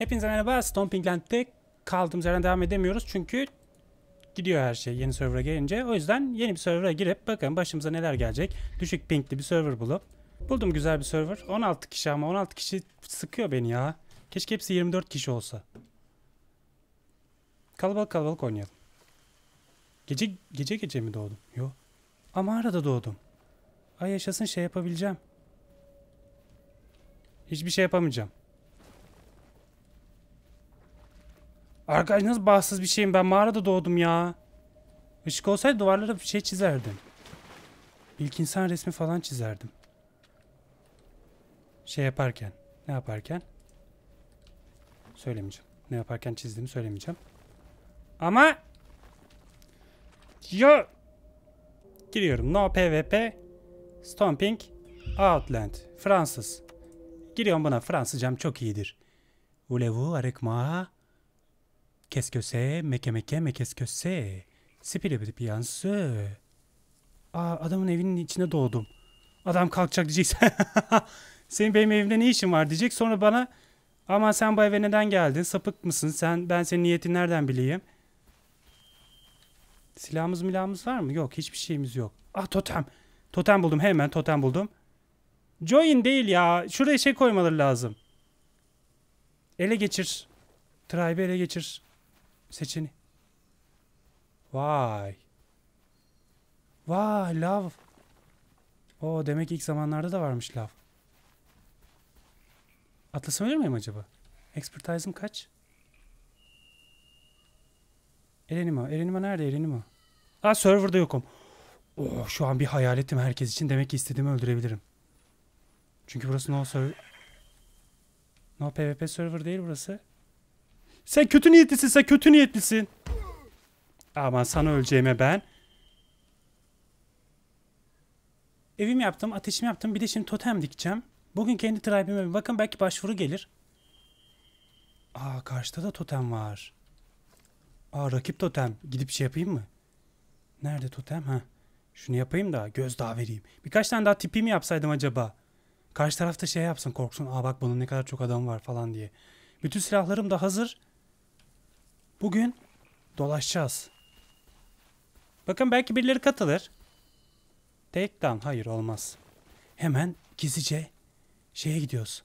Hepinize merhaba. Stompingland'de kaldığımız yerden devam edemiyoruz çünkü gidiyor her şey yeni server'a gelince. O yüzden yeni bir server'a girip bakın başımıza neler gelecek. Düşük pingli bir server bulup buldum güzel bir server. 16 kişi ama 16 kişi sıkıyor beni ya. Keşke hepsi 24 kişi olsa. Kalabalık kalabalık oynayalım. Gece gece gece mi doğdum? Yok. Ama arada doğdum. Ay yaşasın şey yapabileceğim. Hiçbir şey yapamayacağım. Arkadaş nasıl bahtsız bir şeyim ben mağarada doğdum ya. Işık olsaydı duvarlara bir şey çizerdim. İlk insan resmi falan çizerdim. Şey yaparken. Ne yaparken? Söylemeyeceğim. Ne yaparken çizdiğimi söylemeyeceğim. Ama Yo Giriyorum. No PvP Stomping Outland Fransız. Giriyorum buna. Fransızcam çok iyidir. Voulez-vous avec moi? Qu'est-ce que c'est? Meke meke me qu'est-ce que c'est? Spiri bir piyansı. Aa adamın evinin içine doğdum. Adam kalkacak diyecek. Senin benim evimde ne işin var diyecek. Sonra bana ama sen bu eve neden geldin? Sapık mısın? Sen ben senin niyetin nereden bileyim? Silahımız milahımız var mı? Yok hiçbir şeyimiz yok. Ah totem. Totem buldum hemen totem buldum. Join değil ya. Şuraya şey koymaları lazım. Ele geçir. Tribe ele geçir. Seçeni. Vay. Vay lav. O demek ilk zamanlarda da varmış lav. Atlasam ölür müyüm acaba? Expertise'ım kaç? Erenimo. Erenimo nerede Erenimo? Aa serverda yokum. Oh, şu an bir hayaletim herkes için. Demek ki istediğimi öldürebilirim. Çünkü burası no server... No PvP server değil burası. Sen kötü niyetlisin sen kötü niyetlisin. Aman sana öleceğime ben. Evimi yaptım, ateşimi yaptım. Bir de şimdi totem dikeceğim. Bugün kendi tribe'ime bir bakın belki başvuru gelir. Aa karşıda da totem var. Aa rakip totem. Gidip şey yapayım mı? Nerede totem? Ha. Şunu yapayım da gözdağı vereyim. Birkaç tane daha tipi mi yapsaydım acaba? Karşı tarafta şey yapsın korksun. Aa bak bunun ne kadar çok adam var falan diye. Bütün silahlarım da hazır. Bugün dolaşacağız. Bakın belki birileri katılır. Take down. Hayır olmaz. Hemen gizlice şeye gidiyoruz.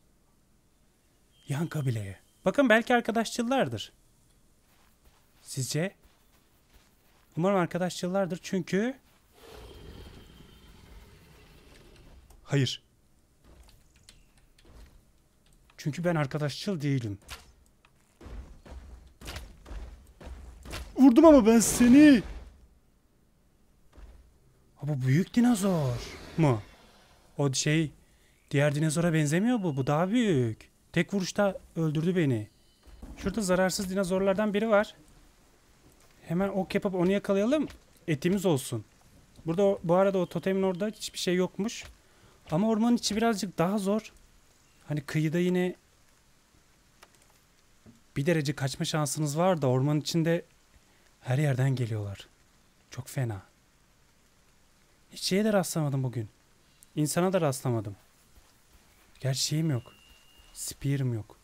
Yan kabileye. Bakın belki arkadaşçılardır. Sizce? Umarım arkadaşçılardır çünkü... Hayır. Çünkü ben arkadaşçıl değilim. Vurdum ama ben seni. Ha bu büyük dinozor mu? O şey diğer dinozora benzemiyor bu. Bu daha büyük. Tek vuruşta öldürdü beni. Şurada zararsız dinozorlardan biri var. Hemen ok yapıp onu yakalayalım. Etimiz olsun. Burada bu arada o totemin orada hiçbir şey yokmuş. Ama ormanın içi birazcık daha zor. Hani kıyıda yine bir derece kaçma şansınız var da ormanın içinde her yerden geliyorlar. Çok fena. Hiç şeye de rastlamadım bugün. İnsana da rastlamadım. Gerçi şeyim yok. Spear'ım yok.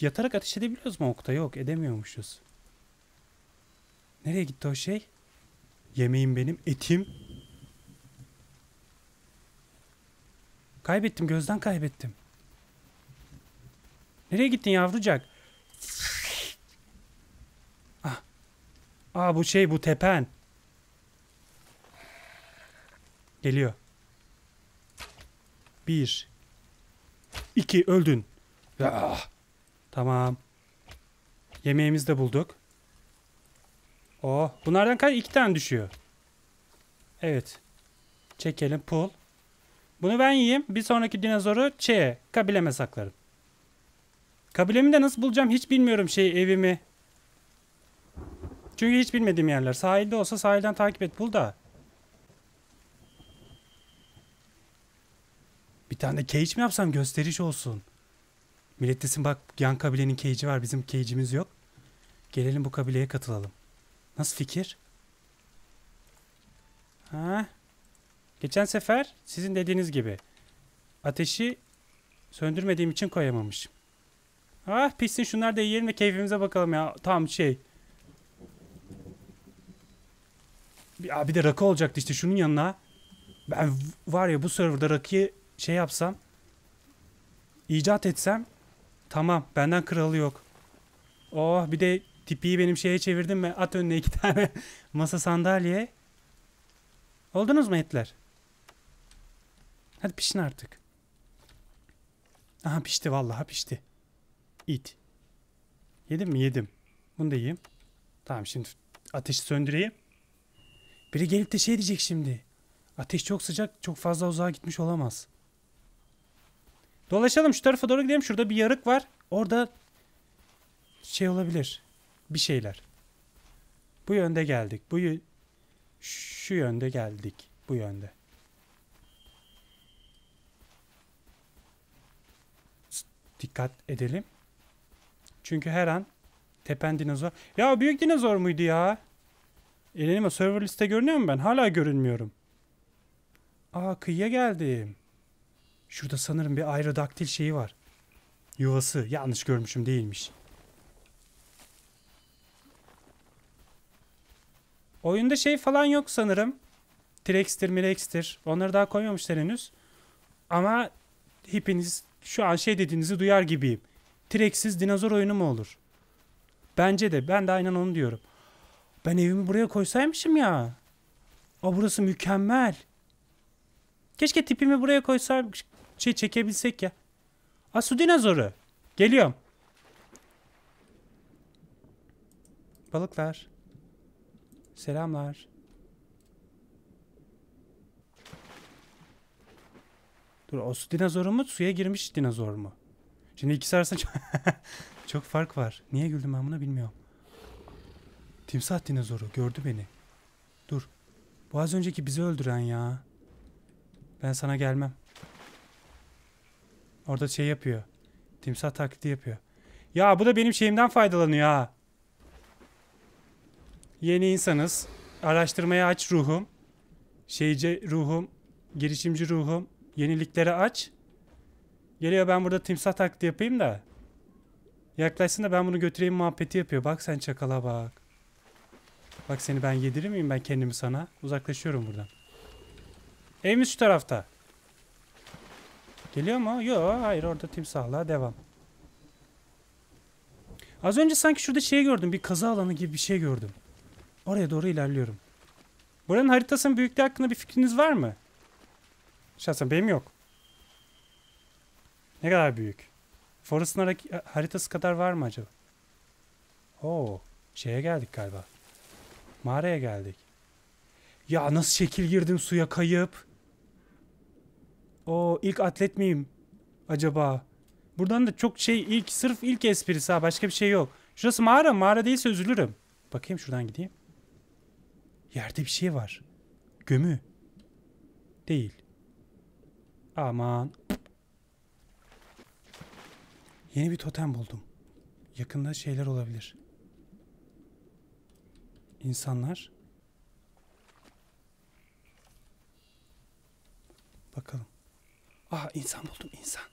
Yatarak ateş edebiliyoruz mu okta? Yok edemiyormuşuz. Nereye gitti o şey? Yemeğim benim, etim. Kaybettim, gözden kaybettim. Nereye gittin yavrucak? Aa bu şey bu tepen. Geliyor. Bir. İki öldün. Ah. Tamam. Yemeğimizi de bulduk. Oh, bunlardan kaç? iki tane düşüyor. Evet. Çekelim pull. Bunu ben yiyeyim. Bir sonraki dinozoru şeye, kabileme saklarım. Kabilemi de nasıl bulacağım hiç bilmiyorum şey evimi. Çünkü hiç bilmediğim yerler. Sahilde olsa sahilden takip et bul da. Bir tane de cage mi yapsam gösteriş olsun. Millet desin bak yan kabilenin cage'i var bizim cage'imiz yok. Gelelim bu kabileye katılalım. Nasıl fikir? Ha? Geçen sefer sizin dediğiniz gibi ateşi söndürmediğim için koyamamışım. Ah pişsin şunlar da yiyelim de keyfimize bakalım ya. Tam şey. Bir, bir de rakı olacaktı işte şunun yanına. Ben var ya bu serverda rakıyı şey yapsam. icat etsem. Tamam benden kralı yok. Oh bir de tipiyi benim şeye çevirdim mi? At önüne iki tane masa sandalye. Oldunuz mu etler? Hadi pişin artık. Aha pişti vallahi pişti. İt. Yedim mi? Yedim. Bunu da yiyeyim. Tamam şimdi ateşi söndüreyim. Biri gelip de şey diyecek şimdi. Ateş çok sıcak, çok fazla uzağa gitmiş olamaz. Dolaşalım şu tarafa doğru gidelim. Şurada bir yarık var. Orada şey olabilir. Bir şeyler. Bu yönde geldik. Bu şu yönde geldik. Bu yönde. Dikkat edelim. Çünkü her an tepen dinozor. Ya büyük dinozor muydu ya? Elenime server liste görünüyor mu ben? Hala görünmüyorum. Aa kıyıya geldim. Şurada sanırım bir aerodaktil şeyi var. Yuvası. Yanlış görmüşüm değilmiş. Oyunda şey falan yok sanırım. T-Rex'tir, Mirex'tir. Onları daha koymamışlar henüz. Ama hepiniz şu an şey dediğinizi duyar gibiyim. T-Rex'siz dinozor oyunu mu olur? Bence de. Ben de aynen onu diyorum. Ben evimi buraya koysaymışım ya. Aa burası mükemmel. Keşke tipimi buraya koysam şey çekebilsek ya. Aa su dinozoru. Geliyorum. Balıklar. Selamlar. Dur o su dinozoru mu suya girmiş dinozor mu? Şimdi ikisi arasında çok, çok fark var. Niye güldüm ben buna bilmiyorum. Timsah dinozoru gördü beni. Dur. Bu az önceki bizi öldüren ya. Ben sana gelmem. Orada şey yapıyor. Timsah taklidi yapıyor. Ya bu da benim şeyimden faydalanıyor ha. Yeni insanız. Araştırmaya aç ruhum. Şeyci ruhum. Girişimci ruhum. Yeniliklere aç. Geliyor ben burada timsah taklidi yapayım da. Yaklaşsın da ben bunu götüreyim muhabbeti yapıyor. Bak sen çakala bak. Bak seni ben yedirir miyim ben kendimi sana? Uzaklaşıyorum buradan. Evimiz şu tarafta. Geliyor mu? Yok hayır orada timsahla devam. Az önce sanki şurada şey gördüm. Bir kaza alanı gibi bir şey gördüm. Oraya doğru ilerliyorum. Buranın haritasının büyüklüğü hakkında bir fikriniz var mı? Şahsen benim yok. Ne kadar büyük? Forest'ın haritası kadar var mı acaba? Oo, şeye geldik galiba. Mağaraya geldik. Ya nasıl şekil girdim suya kayıp? O ilk atlet miyim acaba? Buradan da çok şey ilk sırf ilk esprisi ha başka bir şey yok. Şurası mağara mağara değilse üzülürüm. Bakayım şuradan gideyim. Yerde bir şey var. Gömü. Değil. Aman. Yeni bir totem buldum. Yakında şeyler olabilir. İnsanlar. Bakalım. Aa insan buldum insan.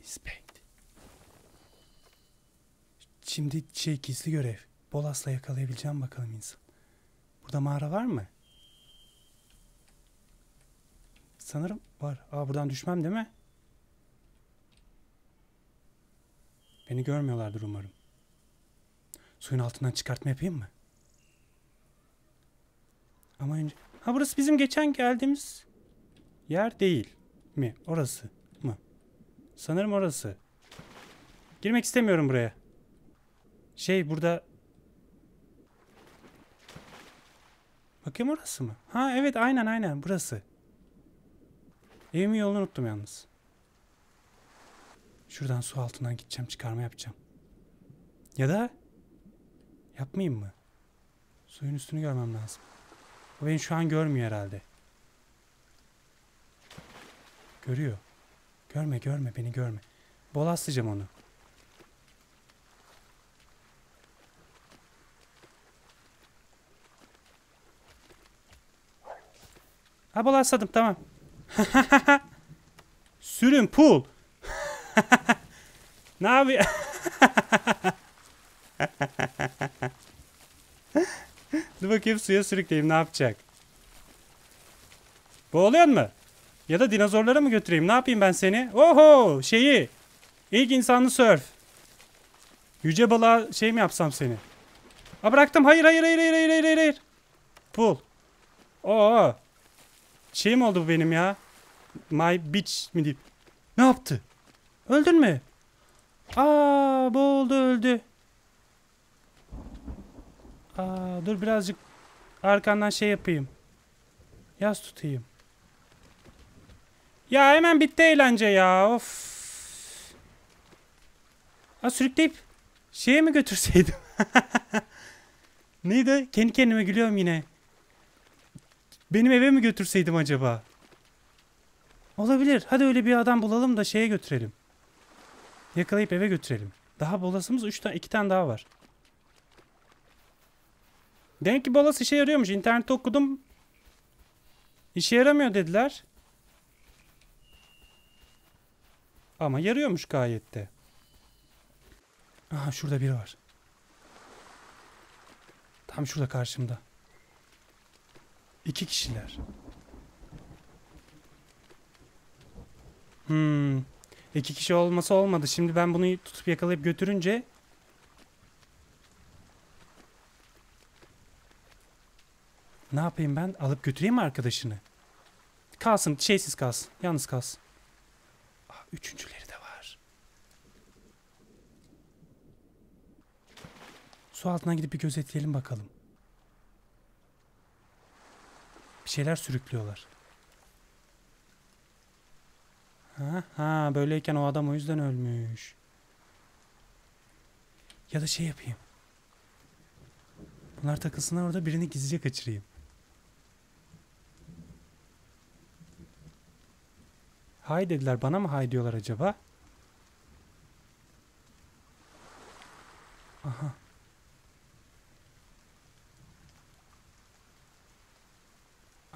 Inspect. Şimdi şey gizli görev. Bolas'la yakalayabileceğim bakalım insan. Burada mağara var mı? Sanırım var. Aa buradan düşmem değil mi? Beni görmüyorlardır umarım. Suyun altından çıkartma yapayım mı? Ama önce... Ha burası bizim geçen geldiğimiz yer değil mi? Orası mı? Sanırım orası. Girmek istemiyorum buraya. Şey burada... Bakayım orası mı? Ha evet aynen aynen burası. Evimin yolunu unuttum yalnız. Şuradan su altından gideceğim çıkarma yapacağım. Ya da yapmayayım mı? Suyun üstünü görmem lazım. O beni şu an görmüyor herhalde. Görüyor. Görme görme beni görme. Bolaslayacağım onu. Ha bolasladım tamam. Sürün pul. ne yapıyor? Dur bakayım suya sürükleyeyim ne yapacak? Boğuluyor mu? Ya da dinozorlara mı götüreyim? Ne yapayım ben seni? Oho şeyi. İlk insanlı surf. Yüce balığa şey mi yapsam seni? Aa bıraktım. Hayır hayır hayır hayır hayır hayır hayır. Pull. Oo. Şey mi oldu bu benim ya? My bitch mi diyeyim? Ne yaptı? Öldün mü? Aa boğuldu öldü. Aa dur birazcık arkandan şey yapayım. Yaz tutayım. Ya hemen bitti eğlence ya. Of. Aa sürükleyip şeye mi götürseydim? Neydi? Kendi kendime gülüyorum yine. Benim eve mi götürseydim acaba? Olabilir. Hadi öyle bir adam bulalım da şeye götürelim. Yakalayıp eve götürelim. Daha bolasımız 3 tane 2 tane daha var. Demek ki bolas işe yarıyormuş. İnternette okudum. İşe yaramıyor dediler. Ama yarıyormuş gayet de. Aha şurada biri var. Tam şurada karşımda. İki kişiler. Hmm. İki kişi olması olmadı. Şimdi ben bunu tutup yakalayıp götürünce Ne yapayım ben? Alıp götüreyim mi arkadaşını? Kalsın, şeysiz kalsın. Yalnız kalsın. Aa, üçüncüleri de var. Su altına gidip bir gözetleyelim bakalım. Bir şeyler sürüklüyorlar. Ha, ha böyleyken o adam o yüzden ölmüş. Ya da şey yapayım. Bunlar takılsınlar orada birini gizlice kaçırayım. Hay dediler. Bana mı hay diyorlar acaba? Aha.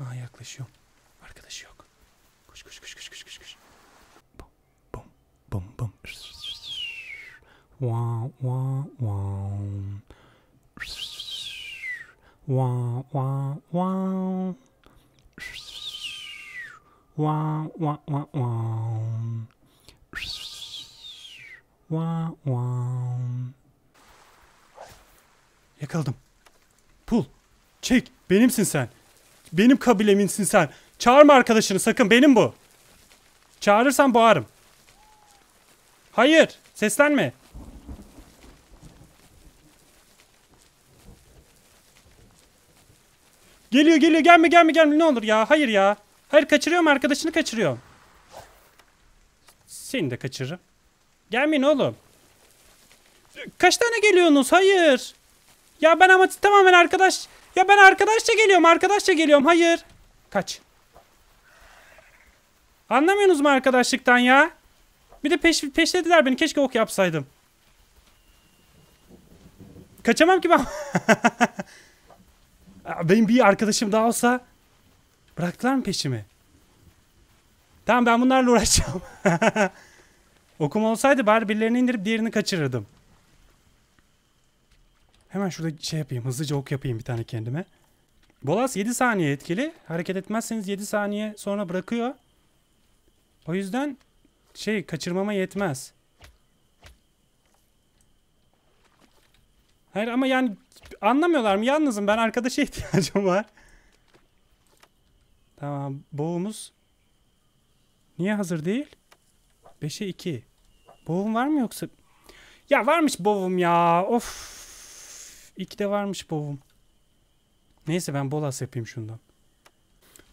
Aha yaklaşıyorum. Arkadaşı yok. Koş koş koş koş koş koş koş. Bum bum bum bum. Wow wow wow. Wow wow wow. Wow wow wow wow. Wow wow. Yakaladım. Pul. Çek. Benimsin sen. Benim kabileminsin sen. Çağırma arkadaşını sakın. Benim bu. Çağırırsan boğarım. Hayır. Seslenme. Geliyor geliyor. Gelme gelme gelme. Ne olur ya. Hayır ya. Hayır kaçırıyorum arkadaşını kaçırıyorum. Seni de kaçırırım. Gelmeyin oğlum. Kaç tane geliyorsunuz? Hayır. Ya ben ama tamamen arkadaş. Ya ben arkadaşça geliyorum. Arkadaşça geliyorum. Hayır. Kaç. Anlamıyorsunuz mu arkadaşlıktan ya? Bir de peş, peşlediler beni. Keşke ok yapsaydım. Kaçamam ki ben. Benim bir arkadaşım daha olsa bıraktılar mı peşimi? Tamam ben bunlarla uğraşacağım. Okum olsaydı bari birilerini indirip diğerini kaçırırdım. Hemen şurada şey yapayım. Hızlıca ok yapayım bir tane kendime. Bolas 7 saniye etkili. Hareket etmezseniz 7 saniye sonra bırakıyor. O yüzden şey kaçırmama yetmez. Hayır ama yani anlamıyorlar mı? Yalnızım ben arkadaşa ihtiyacım var. Tamam boğumuz. Niye hazır değil? 5'e 2. Boğum var mı yoksa? Ya varmış boğum ya. Of. 2'de varmış boğum. Neyse ben bolas yapayım şundan.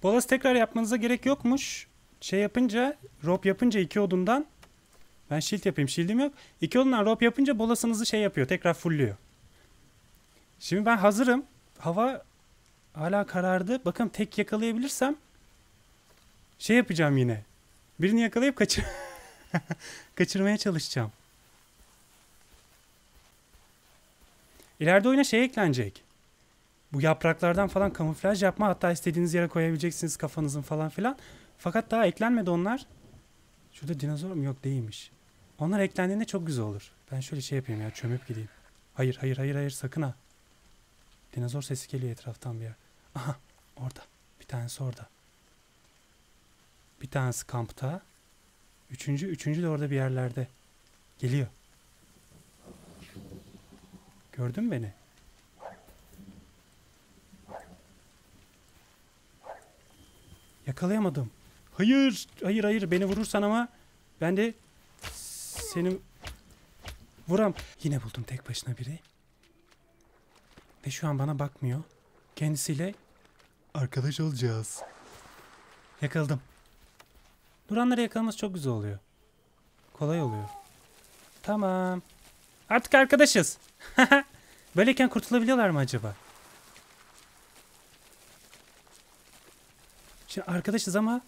Bolas tekrar yapmanıza gerek yokmuş. Şey yapınca, rope yapınca iki odundan ben shield yapayım. Shield'im yok. İki odundan rope yapınca bolasınızı şey yapıyor. Tekrar fullüyor. Şimdi ben hazırım. Hava hala karardı. Bakın tek yakalayabilirsem şey yapacağım yine. Birini yakalayıp kaçır kaçırmaya çalışacağım. İleride oyuna şey eklenecek. Bu yapraklardan falan kamuflaj yapma hatta istediğiniz yere koyabileceksiniz kafanızın falan filan. Fakat daha eklenmedi onlar. Şurada dinozor mu? Yok değilmiş. Onlar eklendiğinde çok güzel olur. Ben şöyle şey yapayım ya çömüp gideyim. Hayır hayır hayır hayır sakın ha. Dinozor sesi geliyor etraftan bir yer. Aha orada. Bir tanesi orada. Bir tanesi kampta. Üçüncü, üçüncü de orada bir yerlerde. Geliyor. Gördün beni? Yakalayamadım. Hayır, hayır, hayır. Beni vurursan ama ben de seni vuram. Yine buldum tek başına biri. Ve şu an bana bakmıyor. Kendisiyle arkadaş olacağız. Yakaladım. Duranları yakalaması çok güzel oluyor. Kolay oluyor. Tamam. Artık arkadaşız. Böyleyken kurtulabiliyorlar mı acaba? Şimdi arkadaşız ama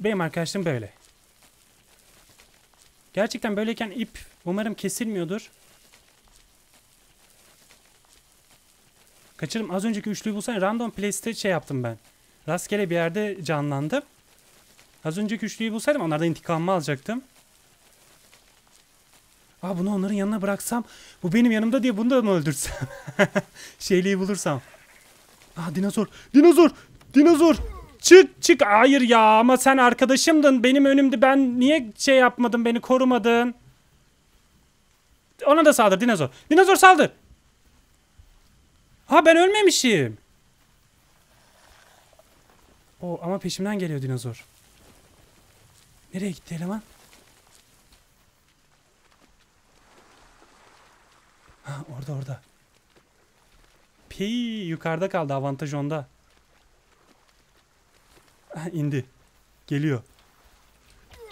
benim arkadaşım böyle. Gerçekten böyleyken ip umarım kesilmiyordur. Kaçırım az önceki üçlüyü bulsana random place'te şey yaptım ben. Rastgele bir yerde canlandım. Az önceki üçlüyü bulsaydım onlardan intikamımı alacaktım. Aa bunu onların yanına bıraksam bu benim yanımda diye bunu da mı öldürsem? Şeyliği bulursam. Aa dinozor. Dinozor. Dinozor. Çık çık. Hayır ya ama sen arkadaşımdın. Benim önümde ben niye şey yapmadın beni korumadın? Ona da saldır dinozor. Dinozor saldır. Ha ben ölmemişim. O ama peşimden geliyor dinozor. Nereye gitti eleman? Ha orada orada. Pi yukarıda kaldı avantaj onda. Ha, indi. Geliyor.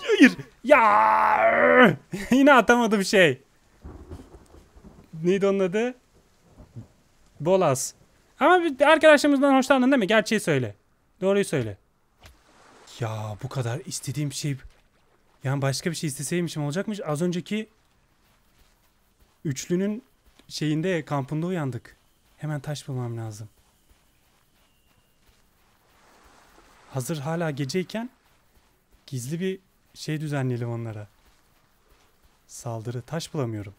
Hayır. Ya! Yine atamadım şey. Neydi onun adı? Bolas. Ama bir arkadaşımızdan hoşlandın değil mi? Gerçeği söyle. Doğruyu söyle. Ya bu kadar istediğim şey... Yani başka bir şey isteseymişim olacakmış. Az önceki üçlünün şeyinde kampında uyandık. Hemen taş bulmam lazım. Hazır hala geceyken gizli bir şey düzenleyelim onlara. Saldırı. Taş bulamıyorum.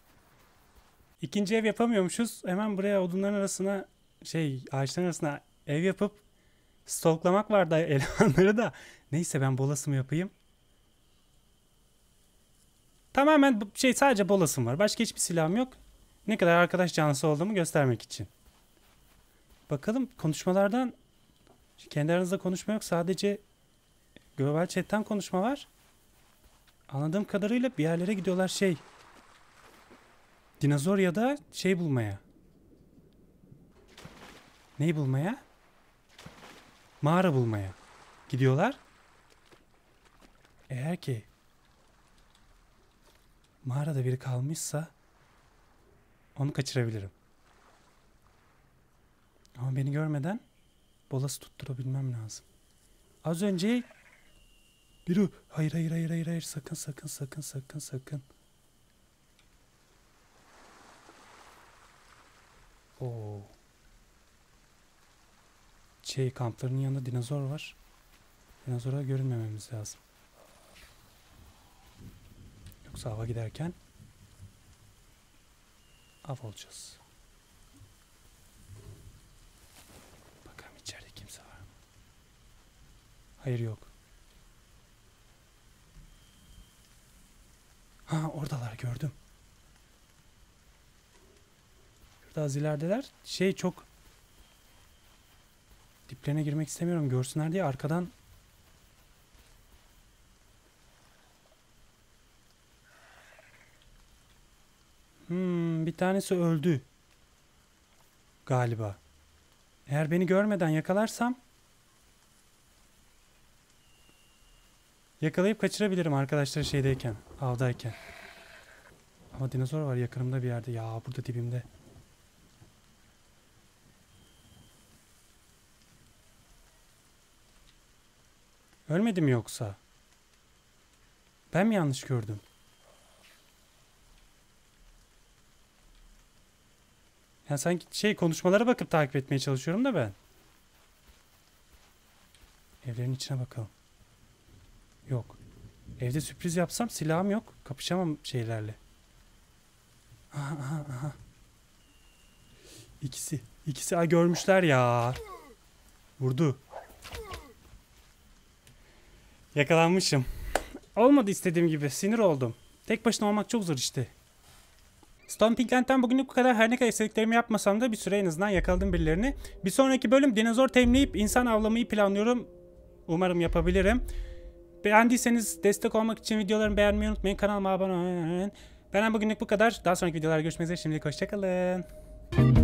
İkinci ev yapamıyormuşuz. Hemen buraya odunların arasına şey ağaçların arasına ev yapıp stalklamak vardı elemanları da. Neyse ben bolasımı yapayım. Tamamen şey sadece bolasım var. Başka hiçbir silahım yok. Ne kadar arkadaş canlısı olduğumu göstermek için. Bakalım konuşmalardan kendi aranızda konuşma yok. Sadece global chat'ten konuşma var. Anladığım kadarıyla bir yerlere gidiyorlar şey. Dinozor ya da şey bulmaya. Neyi bulmaya? Mağara bulmaya. Gidiyorlar. Eğer ki mağarada biri kalmışsa onu kaçırabilirim. Ama beni görmeden bolası tutturabilmem lazım. Az önce biri hayır hayır hayır hayır hayır sakın sakın sakın sakın sakın. Oo. Şey kamplarının yanında dinozor var. Dinozora görünmememiz lazım. Yoksa hava giderken av olacağız. Bakalım içeride kimse var mı? Hayır yok. Ha oradalar gördüm. Şurada az ilerideler. Şey çok diplerine girmek istemiyorum görsünler diye arkadan Hmm, bir tanesi öldü. Galiba. Eğer beni görmeden yakalarsam yakalayıp kaçırabilirim arkadaşlar şeydeyken, avdayken. Ama dinozor var yakınımda bir yerde. Ya burada dibimde. Ölmedi mi yoksa? Ben mi yanlış gördüm? Ya sanki şey konuşmalara bakıp takip etmeye çalışıyorum da ben. Evlerin içine bakalım. Yok. Evde sürpriz yapsam silahım yok. Kapışamam şeylerle. Aha, aha, aha. İkisi. İkisi ay görmüşler ya. Vurdu. Yakalanmışım. Olmadı istediğim gibi. Sinir oldum. Tek başına olmak çok zor işte. Stompingland'den bugünlük bu kadar her ne kadar istediklerimi yapmasam da bir süre en azından yakaladım birilerini. Bir sonraki bölüm dinozor temleyip insan avlamayı planlıyorum. Umarım yapabilirim. Beğendiyseniz destek olmak için videolarımı beğenmeyi unutmayın. Kanalıma abone olun. Benden bugünlük bu kadar. Daha sonraki videolarda görüşmek üzere. Şimdilik hoşçakalın.